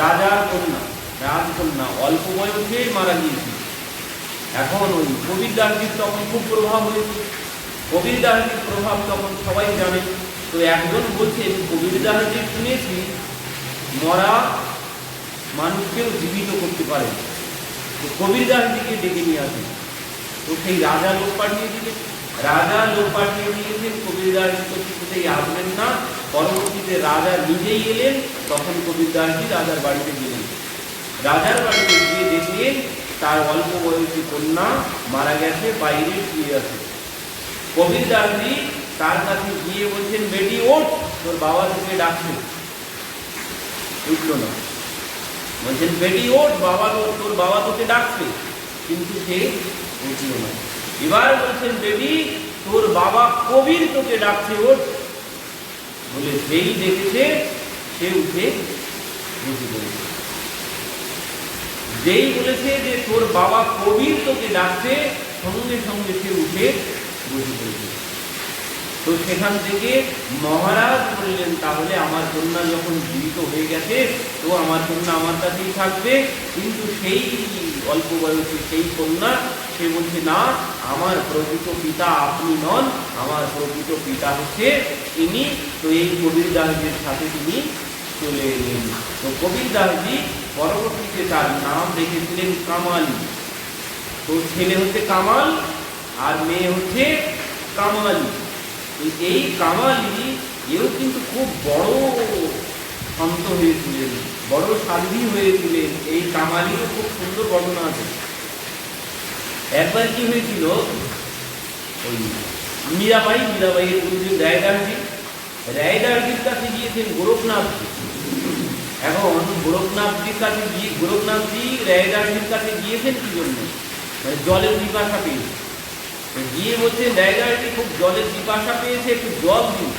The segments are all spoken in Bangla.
রাজার কন্যা রাজকন্যা অল্প বয়সে মারা গিয়েছিল। এখন ওই কবির দাসজির তখন খুব প্রভাব হয়েছে। কবির দাসজির প্রভাব তখন সবাই জানে। তো একজন বলছেন কবির দাসজি শুনেছি, মরা মানুষকেও জীবিত করতে পারে তো কবির দাসজিকে ডেকে নিয়ে আসেন। তো সেই রাজা লোক পাঠিয়ে দিলেন। রাজা লোক পাঠিয়ে দিয়েছেন, কবির দাসজি তো আসবেন না। পরবর্তীতে রাজা নিজেই এলেন, তখন কবির দাসজি রাজার বাড়িতে গেলেন। রাজার বাড়িতে গিয়ে দেখলেন, তার অল্প বয়সী কন্যা মারা গেছে, বাইরে শুয়ে আছে। কবির দাসজি তার কাছে গিয়ে বলছেন, বেটি, ওঠ, তোর বাবা তোকে ডাকছে। উঠল না। বলছেন, বেটি, ওঠ, বাবা তোর বাবা তোকে ডাকছে। কিন্তু সে উঠল না। এবার বলছেন, বেটি, তোর বাবা কবির তোকে ডাকছে, ওঠ। বলে যেই দেখেছে, সে উঠে বসে পড়েছে। যেই বলেছে যে তোর বাবা কবির তোকে ডাকছে, সঙ্গে সঙ্গে সে উঠে বসে পড়েছে। তো সেখান থেকে মহারাজ বললেন, তাহলে আমার কন্যা যখন জীবিত হয়ে গেছে, তো আমার কন্যা আমার কাছেই থাকবে। কিন্তু সেই অল্প বয়সী সেই কন্যা সে বলছে না আমার প্রকৃত পিতা আপনি নন, আমার প্রকৃত পিতা হচ্ছে তিনি। তো এই কবির দাসজির সাথে তিনি চলে এলেন। তো কবির দাসজি পরবর্তীতে তার নাম রেখেছিলেন কামালি। তো ছেলে হচ্ছে কামাল আর মেয়ে হচ্ছে কামালি। এই কামালি এও কিন্তু খুব বড় সন্ত হয়েছিলেন, বড় সাধ্বী হয়েছিলেন। এই কামালিরও খুব সুন্দর বর্ণনা আছে। একবার কি হয়েছিল? ওই মীরাবাই, মীরাবাইয়ের গুরুদেব রায়দারজি রায়দারজির কাছে গিয়েছেন গোরখনাথজি এখন গোরখনাথজির কাছে গিয়ে, গোরখনাথজি রায়দারজির কাছে গিয়েছেন কি জন্য? মানে জলের পিপাসা পেয়েছে। গিয়ে বলছে রায়দারজি খুব জলের পিপাসা পেয়েছে, একটু জল দিন।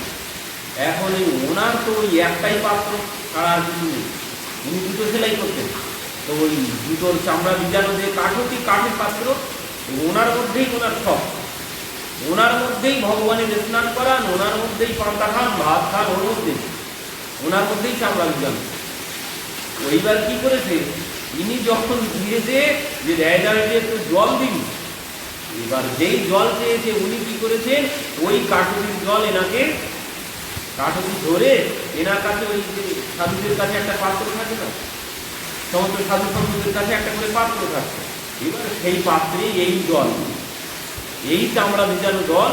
এখন এই ওনার তো ওই একটাই পাত্র, ছাড়া আর কিছু নেই। উনি দুটো সেলাই করতেন। তো ওই জুতোর চামড়া ভিজানো যে কাঠটি, কাঠের পাত্র ওনার মধ্যেই ওনার সব ওনার মধ্যেই ভগবানের স্নান করান ওনার মধ্যেই পান্তা খান, ভাত খান ওর মধ্যেই ওনার মধ্যেই চামড়া ভিজানো ওইবার কি করেছে? ইনি যখন দিয়েছে যে রায়দারজি একটু জল দিন এবার যেই জল চেয়েছে উনি কি করেছেন? ওই কাঠুরির জল এনাকে, কাঠুরি ধরে এনার কাছে ওই সাধুদের কাছে একটা পাত্র থাকে না? সমস্ত সাধু সন্তদের কাছে একটা করে পাত্র থাকে। এবার সেই পাত্রে এই জল এই চামড়া ভিজানো জল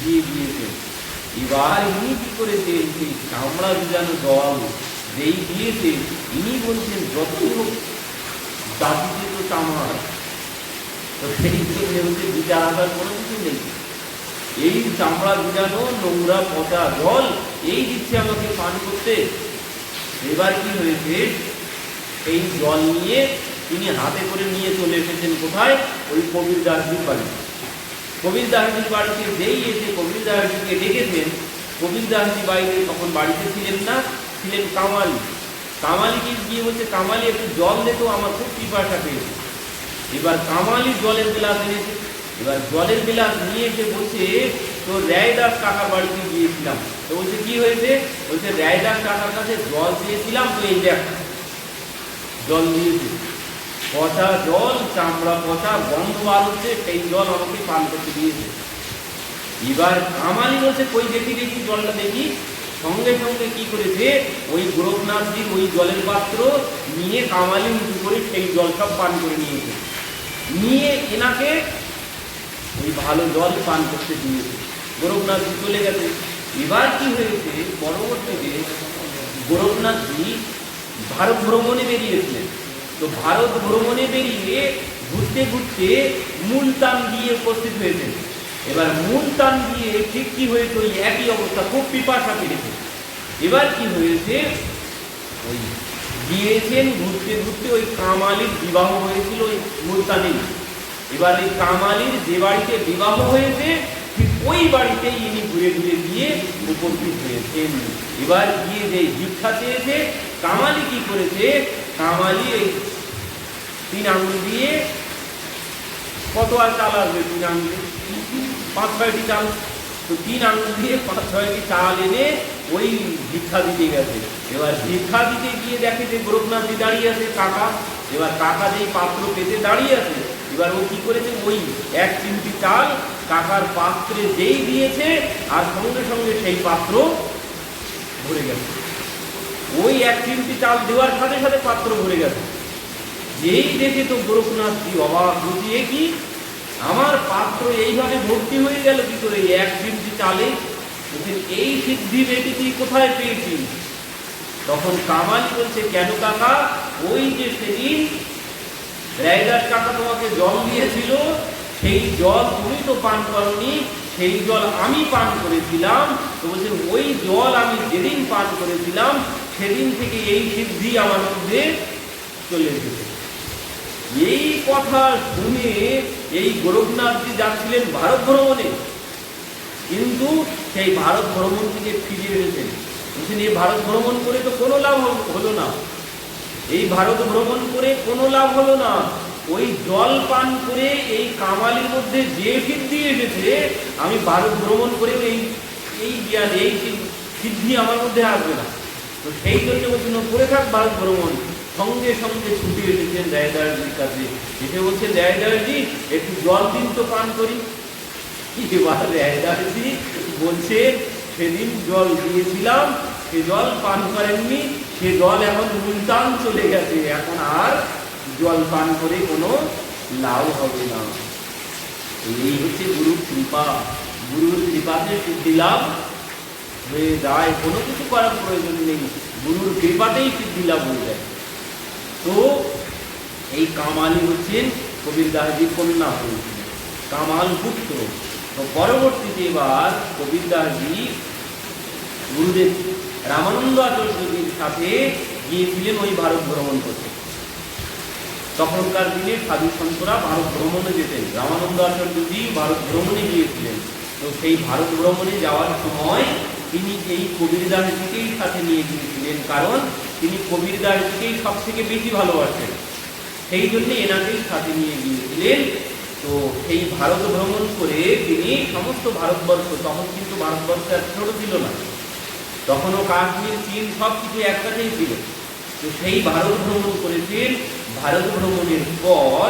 দিয়ে দিয়েছে এবার ইনি কি করেছেন? সেই চামড়া ভিজানো জল যেই দিয়েছে, ইনি বলছেন হোক দাদিতে তো চামড়া তো সেই জন্য হচ্ছে বিচার আসার কোনো কিছু নেই। এই চামড়া ভিজানো নোংরা পচা জল, এই দিচ্ছে আমাকে পান করতে। এবার কি হয়েছে? এই জল নিয়ে তিনি হাতে করে নিয়ে চলে এসেছেন কোথায়? ওই কবির দাসজির বাড়িতে কবির দাসজির বাড়িতে যেই এসে কবির দাসজিকে ডেকেছেন, কবির দাসজি বাইরে তখন বাড়িতে ছিলেন না, ছিলেন কামালি। কামালিকে গিয়ে বলছে কামালি একটু জল দেখো আমার খুব পিপাসা পেয়েছে। এবার কামালি জলের গ্লাস এনেছে। এবার জলের গ্লাস নিয়ে এসে বলছে, তো রায়দাস কাকার বাড়িতে গিয়েছিলাম। তো বলছে, কি হয়েছে? বলছে, রায়দাস কাকার কাছে জল দিয়েছিলাম তো এই দেখ, জল দিয়েছে। পচা জল, চামড়া পচা গন্ধ হচ্ছে, সেই জল আমাকে পান করতে দিয়েছে। এবার কামালি বলছে, কই দেখি দেখি জলটা দেখি। সঙ্গে সঙ্গে কি করেছে, ওই গোরখনাথজির ওই জলের পাত্র নিয়ে কামালি উঁচু করে সেই জল সব পান করে নিয়েছে। নিয়ে এনাকে ওই ভালো জল পান করতে দিয়েছে। গোরখনাথজি চলে গেছে। এবার কি হয়েছে, পরবর্তীতে গোরখনাথজি ভারত ভ্রমণে বেরিয়েছিলেন তো ভারত ভ্রমণে বেরিয়ে ঘুরতে ঘুরতে মুলতান গিয়ে উপস্থিত হয়েছেন। এবার মূলতান গিয়ে ঠিক কি হয়েছে? ওই একই অবস্থা, খুব পিপাসা পেরেছে এবার কি হয়েছে? ওই গিয়েছেন ঘুরতে ঘুরতে ওই কামালির বিবাহ হয়েছিল ওই মুলতানে এবার ওই কামালির যে বাড়িতে বিবাহ হয়েছে, ঠিক ওই বাড়িতেই ইনি ঘুরে ঘুরে গিয়ে উপস্থিত হয়েছেন। এবার গিয়ে যে ভিক্ষা চেয়েছে, কামালি কি করেছে? কামালি এই তিন আঙুল দিয়ে কত আর চাল আসবে তিন আঙুলে? পাঁচ ছয়টি চাল। তো তিন আঙুল দিয়ে পাঁচ ছয়টি চাল এনে ওই ভিক্ষা দিতে গেছে। এবার ভিক্ষা দিতে গিয়ে দেখে যে গোরখনাথজি দাঁড়িয়ে আছে কাকা এবার কাকা যেই পাত্র পেতে দাঁড়িয়ে আছে এবার ও কি করেছে? ওই এক চিমটি চাল কাকার পাত্রে যেই দিয়েছে আর সঙ্গে সঙ্গে সেই পাত্র ভরে গেছে। ওই এক চিমটি চাল দেওয়ার সাথে সাথে পাত্র ভরে গেছে। যেই দেখে তো গোরখনাথ কি অবাক বুঝিয়ে কি? আমার পাত্র এইভাবে ভর্তি হয়ে গেল কি করে? এই এক চিমটি চালে? এই সিদ্ধি তুই কোথায় পেয়েছিস? তখন কামালি বলছে, কেন কাকা? ওই যে সেদিন রায়দার কাকা তোমাকে জল দিয়েছিল, সেই জল তুমি তো পান করনি, সেই জল আমি পান করেছিলাম। তো বলছে, ওই জল আমি যেদিন পান করেছিলাম, সেদিন থেকে এই সিদ্ধি আমার মধ্যে চলে এসেছে। এই কথা শুনে এই গোরখনাথজি যাচ্ছিলেন ভারত ভ্রমণে। কিন্তু সেই ভারত ভ্রমণ থেকে ফিরিয়ে এসেছেন বলছেন এই ভারত ভ্রমণ করে তো কোনো লাভ হল- না। এই ভারত ভ্রমণ করে কোনো লাভ হলো না। ওই জল পান করে এই কামালির মধ্যে যে সিদ্ধি এসেছে, আমি ভারত ভ্রমণ করে এই এই জ্ঞান এই সিদ্ধি আমার মধ্যে আসবে না। তো সেই জন্য করে থাক ভারত ভ্রমণ। সঙ্গে সঙ্গে ছুটি এসেছেন রায়দারজির কাছে এসে বলছেন রায়দারজি একটু জল দিন তো পান করি। এবার বলছে, সেদিন জল দিয়েছিলাম, সে জল পান করেননি, সে জল এখন মুলতান চলে গেছে। এখন আর জল পান করে কোনো লাভ হবে না। এই হচ্ছে গুরুর কৃপা। গুরুর কৃপাতে সিদ্ধি লাভ হয়ে যায়, কোনো কিছু করার প্রয়োজন নেই। গুরুর কৃপাতেই সিদ্ধি লাভ হয়ে যায় তো এই কামালি হচ্ছেন কবির দাসজির কন্যা কামাল পুত্র তো পরবর্তীতে এবার কবির দাসজি গুরুদেব রামানন্দ আচার্যজির সাথে গিয়েছিলেন, ওই ভারত ভ্রমণ করতে। তখনকার দিনে সাধু সন্তরা ভারত ভ্রমণে যেতেন। রামানন্দ আচার্যজি ভারত ভ্রমণে গিয়েছিলেন। তো সেই ভারত ভ্রমণে যাওয়ার সময় তিনি এই কবির দাসজিকেই সাথে নিয়ে গিয়েছিলেন। কারণ তিনি কবির দাসজিকেই সব থেকে বেশি ভালোবাসেন। সেই জন্য এনাকেই সাথে নিয়ে গিয়েছিলেন। তো সেই ভারত ভ্রমণ করে তিনি সমস্ত ভারতবর্ষ, তখন কিন্তু ভারতবর্ষ এত ছোট ছিল না। তখনও কাশ্মীর, চীন সব কিছু একসাথেই ছিল। তো সেই ভারত ভ্রমণ করেছেন। ভারত ভ্রমণের পর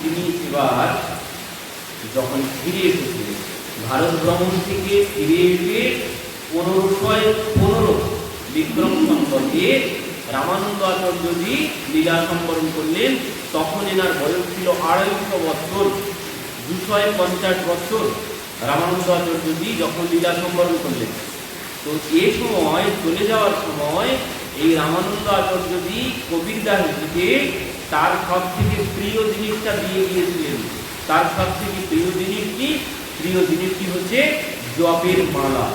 তিনি এবার যখন ফিরে এসেছিলেন, ভারত ভ্রমণ থেকে ফিরে এসে পনেরোশো পনেরো বিক্রম সম্পর্কে রামানন্দ আচার্যজি লীলা সম্বরণ করলেন, তখন এনার বয়স ছিল আড়াইশো বছর দুশো পঞ্চাশ বছর। রামানন্দ আচার্যজি যখন লীলা সম্বরণ করলেন। তো এ সময়, চলে যাওয়ার সময়, এই রামানন্দ আচার্যজি কবির দাসজিকে তার সব থেকে প্রিয় জিনিসটা দিয়ে গিয়েছিলেন তার সব থেকে প্রিয় জিনিসটি প্রিয় জিনিসটি হচ্ছে জপের মালা।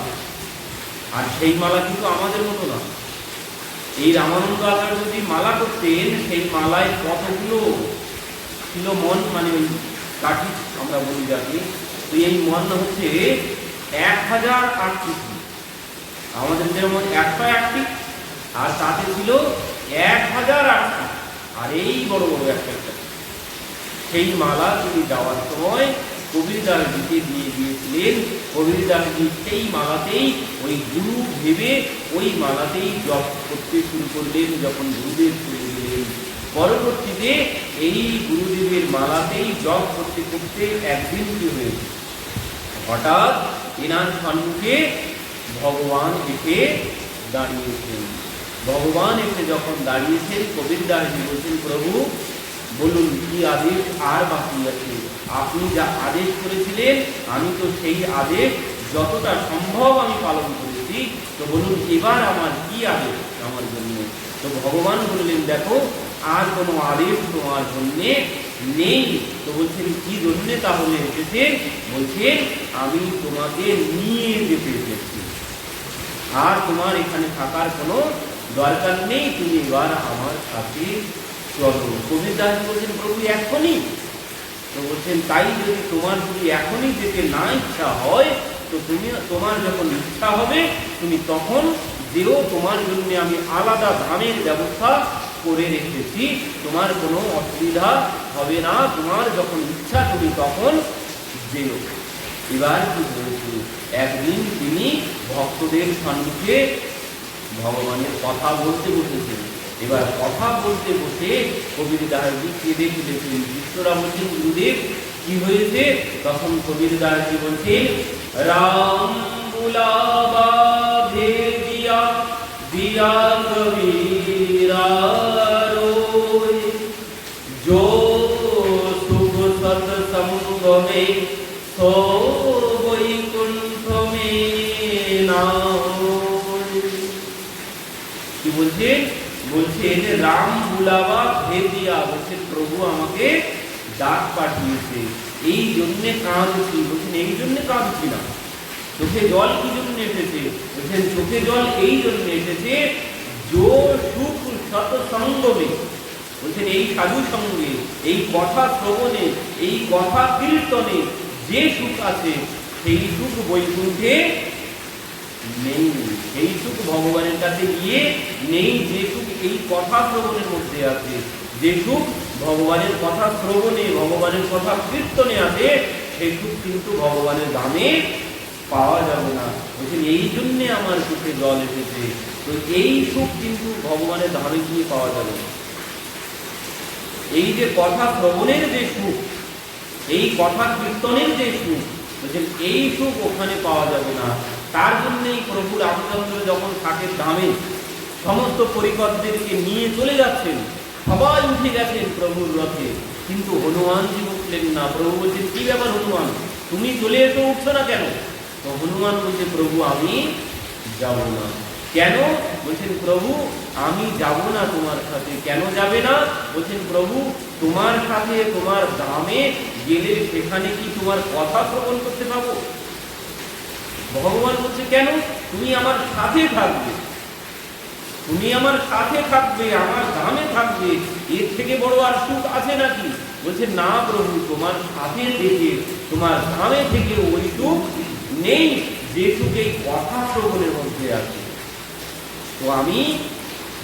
আর সেই মালা কিন্তু আমাদের মতো না। এই রামানন্দ আচার্য যদি মালা করতেন, সেই মালায় কতগুলো ছিল মন? মানে ওই কাঠি আমরা বলি যাকে। তো এই মন হচ্ছে এক হাজার আটটি আমাদের যেমন একটি আর তাতে ছিল এক হাজার আটটি আর এই বড় বড় একটা একটা। সেই মালা তিনি যাওয়ার সময় কবির দাসজিকে দিয়ে দিয়েছিলেন। কবির দাসজি সেই মালাতেই ওই গুরু ভেবে ওই মালাতেই জপ করতে শুরু করলেন, যখন গুরুদেব চলে গেলেন। পরবর্তীতে এই গুরুদেবের মালাতেই জপ করতে করতে একদিন কি হয়েছে হঠাৎ এনার সম্মুখে ভগবান এসে দাঁড়িয়েছেন। ভগবান এসে যখন দাঁড়িয়েছেন, কবির দাসজি বলছেন, প্রভু, বলুন কি আদেশ আর বাকি আছে? আপনি যা আদেশ করেছিলেন, আমি তো সেই আদেশ যতটা সম্ভব আমি পালন করেছি। তো বলুন, এবার আমার কি আদেশ আমার জন্য? তো ভগবান বললেন, দেখো, আর কোনো আদেশ তোমার জন্যে নেই। তো বলছেন, কি জন্যে তাহলে এসেছে? বলছেন, আমি তোমাকে নিয়ে যেতে এসেছি। আর তোমার এখানে থাকার কোনো দরকার নেই, তুমি এবার আমার সাথে চলো। কবির দাস বলছেন, প্রভু, এখনই বলছেন, তাই যদি তোমার যদি এখনই যেতে না ইচ্ছা হয়, তো তুমি তোমার যখন ইচ্ছা হবে, তুমি তখন যেও, তোমার জন্য আমি আলাদা ধামের ব্যবস্থা করে রেখেছি। তোমার কোনো অসুবিধা হবে না, তোমার যখন ইচ্ছা তুমি তখন যেও। এবার কি হয়েছে একদিন তিনি ভক্তদের সম্মুখে ভগবানের কথা বলতে বসেছেন। এবার কথা বলতে বসে কবির দাসজি কেঁদে ফেলেছেন বিশ্বরা বলছেন গুরুদেব, কি হয়েছে? তখন কবির দাসজি বলছে রাম বলছেন রাম বুলাবা ভেদিয়া বলছেন প্রভু আমাকে ডাক পাঠিয়েছে। এই জন্যে কাঁদছি। বলছেন, এই জন্যে কাঁদছি না। চোখে জল কি জন্য এসেছে? বলছেন, চোখে জল এই জন্য এসেছে জো সুখ সৎসঙ্গমে বলছেন, এই সাধু সঙ্গে, এই কথা শ্রবণে, এই কথা কীর্তনে যে সুখ আছে, সেই সুখ বৈকুণ্ঠে নেই সেই ভগবানের কাছে গিয়ে নেই যে এই কথা শ্রবণের মধ্যে আছে যে সুখ ভগবানের কথা শ্রবণে, ভগবানের কথা কীর্তনে আছে সুখ কিন্তু ভগবানের দামে পাওয়া যাবে না। বলছেন, এই জন্যে আমার সুখে জল এসেছে। তো এই সুখ কিন্তু ভগবানের ধামে গিয়ে পাওয়া যাবে এই যে কথা শ্রবণের যে সুখ, এই কথা কীর্তনের যে সুখ, বলছেন, এই সুখ ওখানে পাওয়া যাবে না। তার জন্যই প্রভু রামচন্দ্র যখন থাকের ধামে সমস্ত পরিকরদেরকে নিয়ে চলে যাচ্ছেন, সবাই উঠে গেছেন প্রভুর রথে। কিন্তু হনুমানজি উঠলেন না, প্রভু বলছেন কি ব্যাপার হনুমান? তুমি চলে এসে, উঠছো না কেন? তো হনুমান বলছে, প্রভু, আমি যাব না। কেন? বলছেন, প্রভু, আমি যাব না তোমার সাথে। কেন যাবে না? বলছেন, প্রভু, তোমার সাথে, তোমার দামে গেলে সেখানে কি তোমার কথা শ্রবণ করতে পাবো? ভগবান বলছে, কেন? তুমি আমার সাথে থাকবে। তুমি আমার সাথে থাকবে, আমার দামে থাকবে। এর থেকে বড় আর সুখ আছে নাকি? বলছে, না প্রভু, তোমার সাথে থেকে, তোমার দামে থেকে ওই সুখ নেই, যে সুখ এই কথা শ্রবণের মধ্যে আছে। তো আমি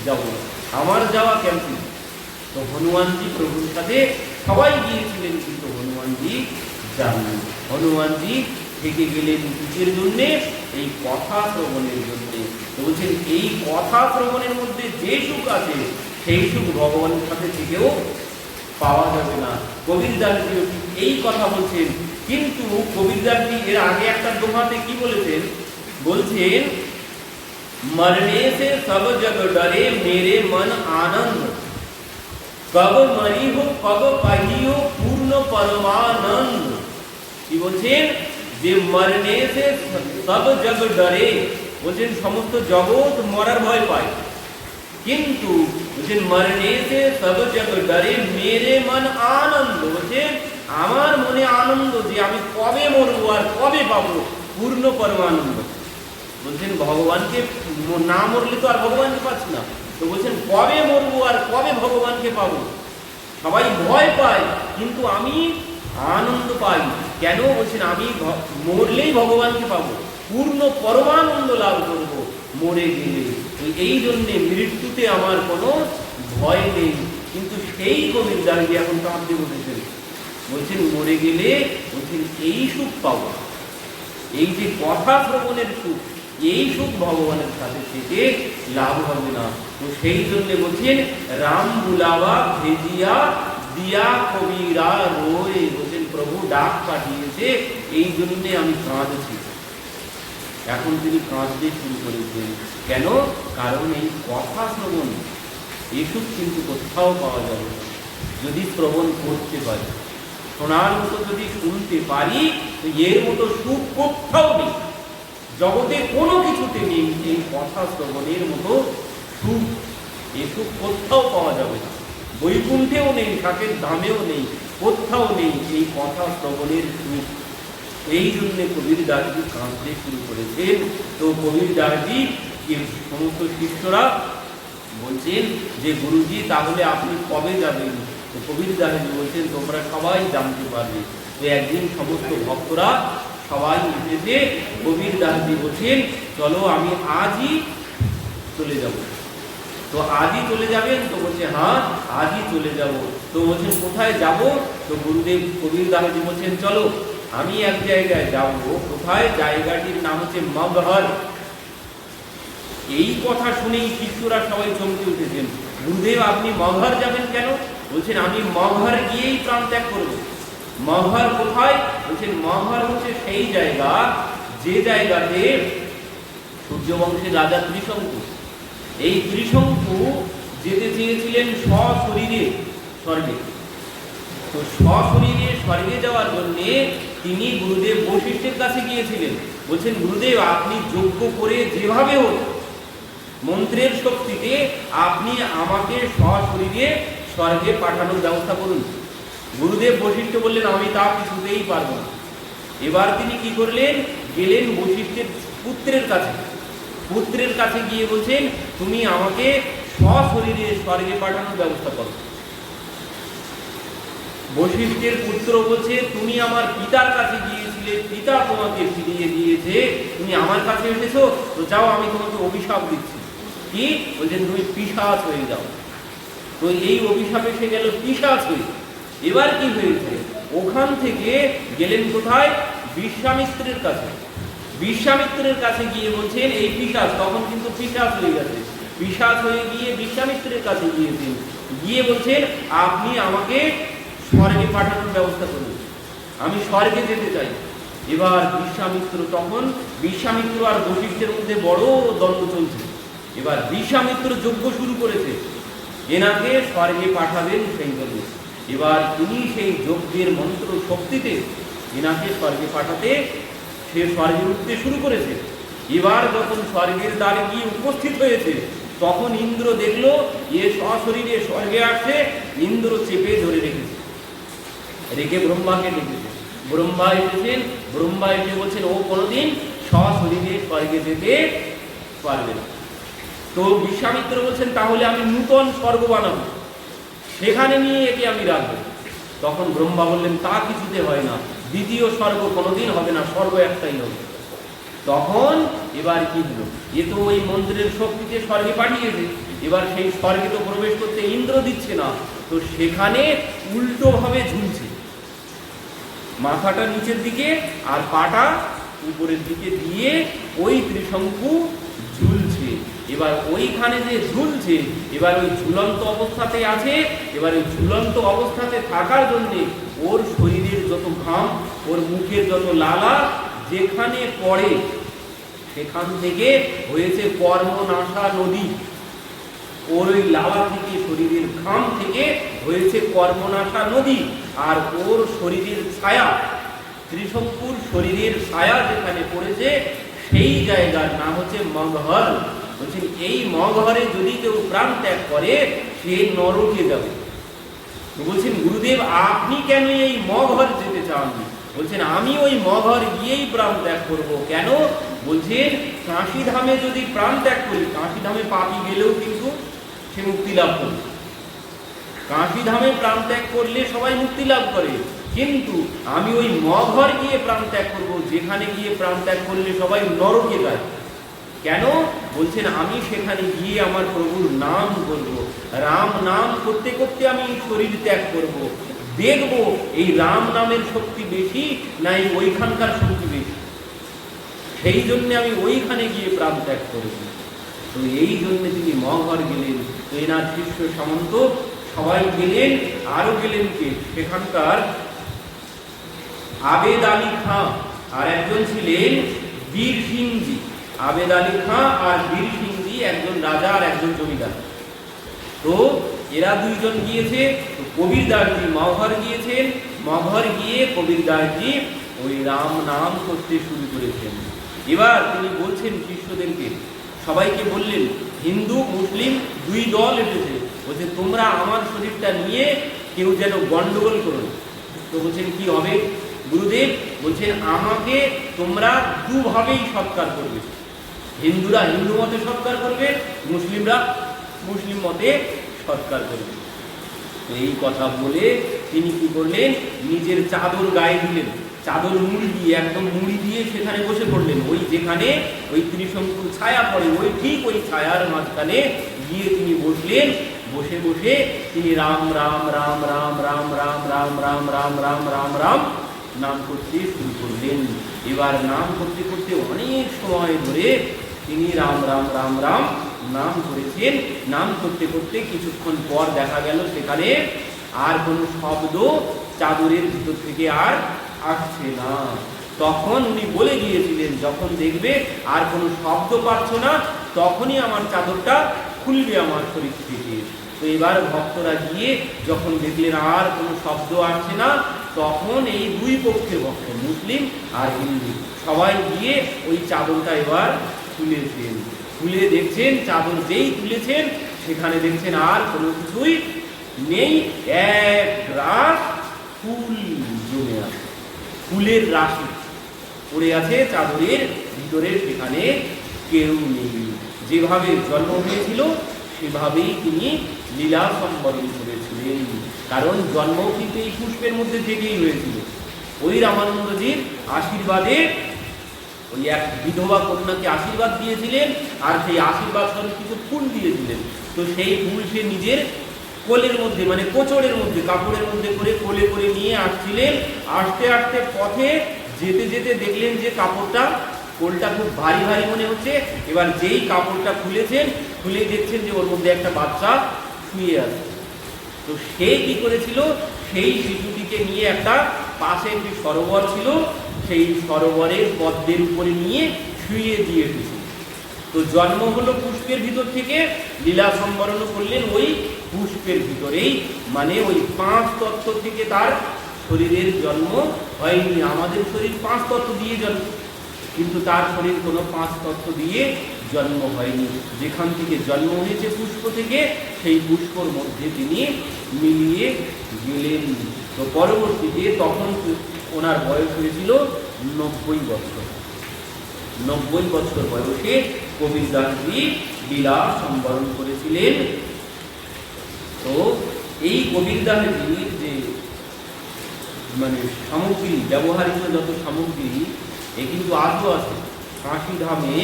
যাব আমার যাওয়া ক্যাম্পিং তো হনুমানজি প্রভুর সাথে সবাই গিয়েছিলেন, কিন্তু হনুমানজি যাননি। হনুমানজি থেকে গেলেন কিসের জন্যে এই কথা শ্রবণের জন্যে তো বলছেন এই কথা শ্রবণের মধ্যে যে সুখ আছে সেই সুখ ভগবানের সাথে থেকেও পাওয়া যাবে না কবির দাসজিও ঠিক এই কথা বলছেন কিন্তু কবির দাসজি এর আগে একটা দোহাতে কি বলেছেন বলছেন मरने से सब जग डरे मेरे मन आनंद कब मरी हो कब पहियो पूर्ण परमानंद কি বলছেন যে মরনে সে সব জগ ডরে বলছেন সমস্ত জগৎ মরার ভয় পায়। কিন্তু বলছেন মরনে সে সব জগ ডরে, মেরে মন আনন্দ বলছেন আমার মনে আনন্দ যে আমি কবে মরবো আর কবে পাবো, পূর্ণ পরমানন্দ। বলছেন ভগবানকে না মরলে তো আর ভগবানকে পাচ্ছি না। তো বলছেন কবে মরবো আর কবে ভগবানকে পাবো? সবাই ভয় পায়, কিন্তু আমি আনন্দ পাই কেন বলছেন আমি মরলেই ভগবানকে পাবো। পূর্ণ পরমানন্দ লাভ করব, মরে গেলে। এই জন্যে মৃত্যুতে আমার কোনো ভয় নেই। কিন্তু সেই কবির দাঁড়িয়ে এখন কাঁদতে বসেছেন বলছেন, মরে গেলে, বলছেন, এই সুখ পাবো এই যে কথা শ্রবণের সুখ, এই সুখ ভগবানের সাথে থেকে লাভ হবে না। তো সেই জন্য বলছেন, রাম বুলাবা ভেজিয়া দিয়া কবিরা রয়ে বলছেন প্রভু ডাক পাঠিয়েছে, এই জন্যে আমি কাঁদছি। এখন তিনি কাঁদতে শুরু করেছেন। কেন? কারণ এই কথা শ্রবণ এই সুখ কিন্তু কোথাও পাওয়া যাবে যদি শ্রবণ করতে পারি, শোনার মতো যদি শুনতে পারি, তো এর মতো সুখ কোথাও নেই। জগতে কোনো কিছুতে নেই। এই কথা শ্রবণের মতো সুখ এ সুখ কোথাও পাওয়া যাবে না। বৈকুণ্ঠেও নেই ঠাকের দামেও নেই, কোথাও নেই এই কথা শ্রবণের সুখ এই জন্যে কবির দাসজি কাঁদতে শুরু করেছেন। তো কবির দাসজি সমস্ত শিষ্যরা বলছেন যে, গুরুজি, তাহলে আপনি কবে যাবেন? তো কবির দাসজি বলছেন, তোমরা সবাই জানতে পারবে। তো একদিন সমস্ত ভক্তরা সবাই এসেছে, কবির দাসজি বলছেন, চলো আমি আজই চলে যাব। তো আজই চলে যাবেন? তো বলছে হ্যাঁ আজই চলে যাব। তো বলছেন, কোথায় যাব? তো গুরুদেব কবির দাসজি বলছেন, চলো, আমি এক জায়গায় যাব। কোথায়? জায়গাটির নাম হচ্ছে মগহর এই কথা শুনেই শিষ্যরা সবাই চমকে উঠেছেন। গুরুদেব, আপনি মগহর যাবেন কেন? বলছেন, আমি মগহর গিয়েই প্রাণ ত্যাগ করব। মগহর কোথায়? বলছেন মগহর হচ্ছে সেই জায়গা, যে জায়গাতে সূর্যবংশের রাজা ত্রিশঙ্কু এই ত্রিশঙ্কু যেতে চেয়েছিলেন সশরীরে স্বর্গে। তো সশরীরে স্বর্গে যাওয়ার জন্যে তিনি গুরুদেব বৈশিষ্ট্যের কাছে গিয়েছিলেন। বলছেন, গুরুদেব, আপনি যোগ্য করে যেভাবে হোক, মন্ত্রের শক্তিতে আপনি আমাকে সশরীরে স্বর্গে পাঠানোর ব্যবস্থা করুন। গুরুদেব বৈশিষ্ট্য বললেন, আমি তা কিছুতেই পারব না। এবার তিনি কি করলেন? গেলেন বৈশিষ্ট্যের পুত্রের কাছে। পুত্রের কাছে গিয়ে বলছেন, তুমি আমাকে সশরীরে, স্বর্গে পাঠানোর ব্যবস্থা করো। বৈশিষ্ট্যের পুত্র বলছে, তুমি আমার পিতার কাছে গিয়েছিলে, পিতা তোমাকে ফিরিয়ে দিয়েছে, তুমি আমার কাছে এসেছ, তো যাও, আমি তোমাকে অভিশাপ দিচ্ছি। কি? বলছেন, তুমি পিসাচ হয়ে যাও। তো এই অভিশাপ এসে গেল পিসাচ হয়ে। এবার কি হয়েছে? ওখান থেকে গেলেন কোথায়? বিশ্বামিত্রের কাছে। বিশ্বামিত্রের কাছে গিয়ে বলছেন, এই পিসাচ তখন কিন্তু পিসাচ হয়ে গেছে। পিসাচ হয়ে গিয়ে বিশ্বামিত্রের কাছে গিয়েছেন। গিয়ে বলছেন, আপনি আমাকে স্বর্গে পাঠানোর ব্যবস্থা করুন। আমি স্বর্গে যেতে চাই। এবার বিশ্বামিত্র তখন বিশ্বামিত্র আর বশিষ্ঠের মধ্যে বড় দ্বন্দ্ব চলছে। এবার বিশ্বামিত্র যজ্ঞ শুরু করেছে। এনাকে স্বর্গে পাঠাবেন সেই জন্য। এবার তিনি সেই যজ্ঞের মন্ত্র শক্তিতে এনাকে স্বর্গে পাঠাতে সে স্বর্গে উঠতে শুরু করেছে। এবার যখন স্বর্গের দ্বারে গিয়ে উপস্থিত হয়েছে, তখন ইন্দ্র দেখল, এ সশরীরে স্বর্গে আসছে ইন্দ্র চেপে ধরে রেখেছে। রেখে ব্রহ্মাকে ডেকেছে। ব্রহ্মা এসেছেন, ব্রহ্মা এসে বলছেন, ও কোনোদিন সশরীরে স্বর্গে যেতে পারবে না। তো বিশ্বামিত্র বলছেন, তাহলে আমি নূতন স্বর্গ বানাবো। সেখানে নিয়ে একে আমি রাখব। তখন ব্রহ্মা বললেন, তা কিছুতে হয় না। দ্বিতীয় স্বর্গ কোনোদিন হবে না, স্বর্গ একটাই হবে। তখন এবার কি হলো? এ তো ওই মন্দিরের শক্তিতে স্বর্গে পাঠিয়েছে। এবার সেই স্বর্গে তো প্রবেশ করতে ইন্দ্র দিচ্ছে না। তো সেখানে উল্টোভাবে ঝুলছে। মাথাটা নিচের দিকে আর পাটা উপরের দিকে দিয়ে ওই ত্রিশঙ্কু ঝুলছে। এবার ওইখানে যে ঝুলছে, এবার ওই ঝুলন্ত অবস্থাতে আছে, এবার ওই ঝুলন্ত অবস্থাতে থাকার জন্যে ওর শরীরের যত ঘাম, ওর মুখের যত লালা, যেখানে পড়ে, সেখান থেকে হয়েছে কর্মনাশা নদী। ওর ওই লালা থেকে শরীরের ঘাম থেকে হয়েছে কর্মনাশা নদী, আর ওর শরীরের ছায়া, ত্রিশঙ্কুর শরীরের ছায়া যেখানে পড়েছে, সেই জায়গার নাম হচ্ছে মগহর। বলছেন, এই মগহরে যদি কেউ প্রাণ ত্যাগ করে, সে নরকে যাবে। বলছেন, গুরুদেব, আপনি কেন এই মগহর যেতে চান বলছেন, আমি ওই মগহর গিয়েই প্রাণ ত্যাগ করব। কেন? বলছেন, কাশি ধামে যদি প্রাণ ত্যাগ করি, কাশি ধামে পাপি গেলেও কিন্তু সে মুক্তি লাভ করবে কাশি ধামে প্রাণ ত্যাগ করলে সবাই মুক্তি লাভ করে। কিন্তু আমি ওই মঘর গিয়ে প্রাণ ত্যাগ করব, যেখানে গিয়ে প্রাণ ত্যাগ করলে সবাই নরকে যায়। কেন? বলছেন, আমি সেখানে গিয়ে আমার প্রভুর নাম করব রাম নাম করতে করতে আমি শরীর ত্যাগ করব। দেখব এই রাম নামের শক্তি বেশি না এই ওইখানকার শক্তি বেশি। সেই জন্য আমি ওইখানে গিয়ে প্রাণ ত্যাগ করব। তো এই জন্য তিনি মঘর গেলেন। এনার শিষ্য সামন্ত সবাই গেলেন, আরও গেলেন কে? সেখানকার আবেদ আলী খাঁ। আর একজন ছিলেন বীর সিংজি। আবেদ আলী খাঁ আর বীর সিংজি একজন রাজা আর একজন জমিদার। তো এরা দুইজন গিয়েছে, তো কবির দাসজি মগহর গিয়েছেন মগহর গিয়ে কবির দাসজি ওই রাম নাম করতে শুরু করেছেন। এবার তিনি বলছেন শিষ্যদেরকে, সবাইকে বললেন, হিন্দু, মুসলিম দুই দল এসেছে। বলছে, তোমরা আমার শরীরটা নিয়ে কেউ যেন গন্ডগোল করো তো বলছেন, কি হবে? গুরুদেব বলছেন, আমাকে তোমরা দুভাবেই সৎকার করবে। হিন্দুরা হিন্দু মতে সৎকার করবে মুসলিমরা মুসলিম মতে সৎকার করবে এই কথা বলে তিনি কি করলেন নিজের চাদর গায়ে দিলেন চাদর মুড়ি দিয়ে একদম মুড়ি দিয়ে সেখানে বসে পড়লেন ওই যেখানে ওই ত্রিশঙ্কুর ছায়া পড়ে ওই ঠিক ওই ছায়ার মাঝখানে গিয়ে তিনি বসলেন বসে বসে তিনি রাম রাম রাম রাম রাম রাম রাম রাম রাম রাম রাম রাম নাম করতে শুরু করলেন এবার নাম করতে করতে অনেক সময় ধরে তিনি রাম রাম রাম রাম নাম করেছেন নাম করতে করতে কিছুক্ষণ পর দেখা গেল সেখানে আর কোনো শব্দ চাদরের ভিতর থেকে আর আসছে না। তখন উনি বলে গিয়েছিলেন, যখন দেখবে আর কোনো শব্দ পাচ্ছ না, তখনই আমার চাদরটা খুলবে আমার শরীর থেকে। তো এবার ভক্তরা গিয়ে যখন দেখলেন আর কোনো শব্দ আসছে না, তখন এই দুই পক্ষের ভক্ত, মুসলিম আর হিন্দু, সবাই গিয়ে ওই চাদরটা এবার তুলেছেন। তুলে দেখছেন, চাদর যেই তুলেছেন, সেখানে দেখছেন আর কোনো কিছুই নেই। এক রাস ফুল জমে আছে। ফুলের রাশি পড়ে আছে চাদরের ভিতরে সেখানে কেউ নেই। যেভাবে জন্ম হয়েছিল, সেভাবেই তিনি লীলা সম্বরণ করেছিলেন। কারণ জন্ম কিন্তু এই পুষ্পের মধ্যে থেকেই হয়েছিল। ওই রামানন্দজির আশীর্বাদে ওই এক বিধবা কন্যাকে আশীর্বাদ দিয়েছিলেন, আর সেই আশীর্বাদ স্বরূপ কিছু ফুল দিয়েছিলেন। তো সেই ফুল সে নিজের কোলের মধ্যে মানে কোচরের মধ্যে, কাপড়ের মধ্যে করে কোলে করে নিয়ে আসছিলেন। আসতে আসতে পথে যেতে যেতে দেখলেন যে কাপড়টা, কোলটা খুব ভারী ভারী মনে হচ্ছে। এবার যেই কাপড়টা খুলেছেন, খুলে দেখছেন যে ওর মধ্যে একটা বাচ্চা শুয়ে আছে। তো সে কি করেছিল? সেই শিশুটিকে নিয়ে একটা পাশে একটি সরোবর ছিল। সেই সরোবরের পদ্মের উপরে নিয়ে শুয়ে দিয়ে এসেছিল তো জন্ম হলো পুষ্পের ভিতর থেকে, লীলা সম্বরণ করলেন ওই পুষ্পের ভিতরেই। মানে ওই পাঁচ তত্ত্ব থেকে তার শরীরের জন্ম হয়নি। আমাদের শরীর পাঁচ তত্ত্ব দিয়ে জন্ম। কিন্তু তার শরীর কোনো পাঁচ তত্ত্ব দিয়ে জন্ম হয়নি। যেখান থেকে জন্ম হয়েছে পুষ্প থেকে, সেই পুষ্পর মধ্যে তিনি মিলিয়ে গেলেন। তো পরবর্তীতে তখন ওনার বয়স হয়েছিল নব্বই বছর। নব্বই বছর বয়সে কবির দাসজি লীলা সম্বরণ করেছিলেন। তো এই কবির দাসজির যে মানে সামগ্রী, ব্যবহারিত যত সামগ্রী, এ কিন্তু আজও আছে। কাশি ধামে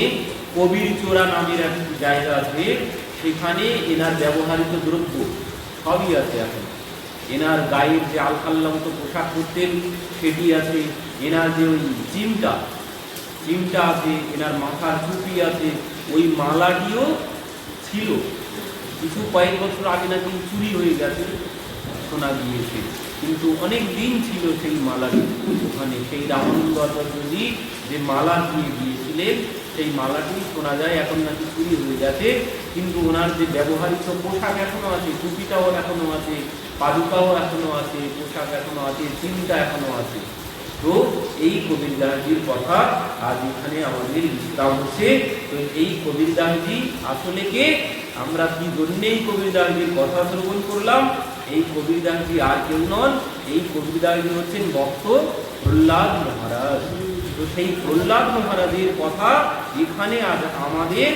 কবির চোরা নামের একটি জায়গা আছে, সেখানে এনার ব্যবহারিত দ্রব্য সবই আছে এখন। এনার গায়ের যে আলখাল্লা মতো পোশাক পরতেন, সেটি আছে এনার যে ওই চিমটা। চিমটা আছে, এনার মাথার টুপি আছে, ওই মালাটিও ছিল। কিছু কয়েক বছর আগে নাকি চুরি হয়ে গেছে, শোনা গিয়েছে। কিন্তু অনেক দিন ছিল সেই মালাটি। ওখানে সেই রামানন্দ আচার্যজি যে মালা দিয়ে গিয়েছিলেন সেই মালাটি শোনা যায়, এখন নাকি চুরি হয়ে গেছে। কিন্তু ওনার যে ব্যবহারিত পোশাক এখনও আছে, টুপিটাও এখনও আছে, পাদুকাও এখনও আছে, পোশাক এখনও আছে চিন্তা এখনও আছে। তো এই কবির দাসজির কথা আজ এখানে আমাদের বিশ্রাম হচ্ছে তো এই কবির দাসজি আসলে কে? আমরা কি জন্যেই কবির দাসজির কথা শ্রবণ করলাম? এই কবির দাসজি আর কেউ নন, এই কবির দাসজি হচ্ছেন ভক্ত প্রহ্লাদ মহারাজ। সেই প্রহ্লাদ মহারাজের কথা এখানে আজ আমাদের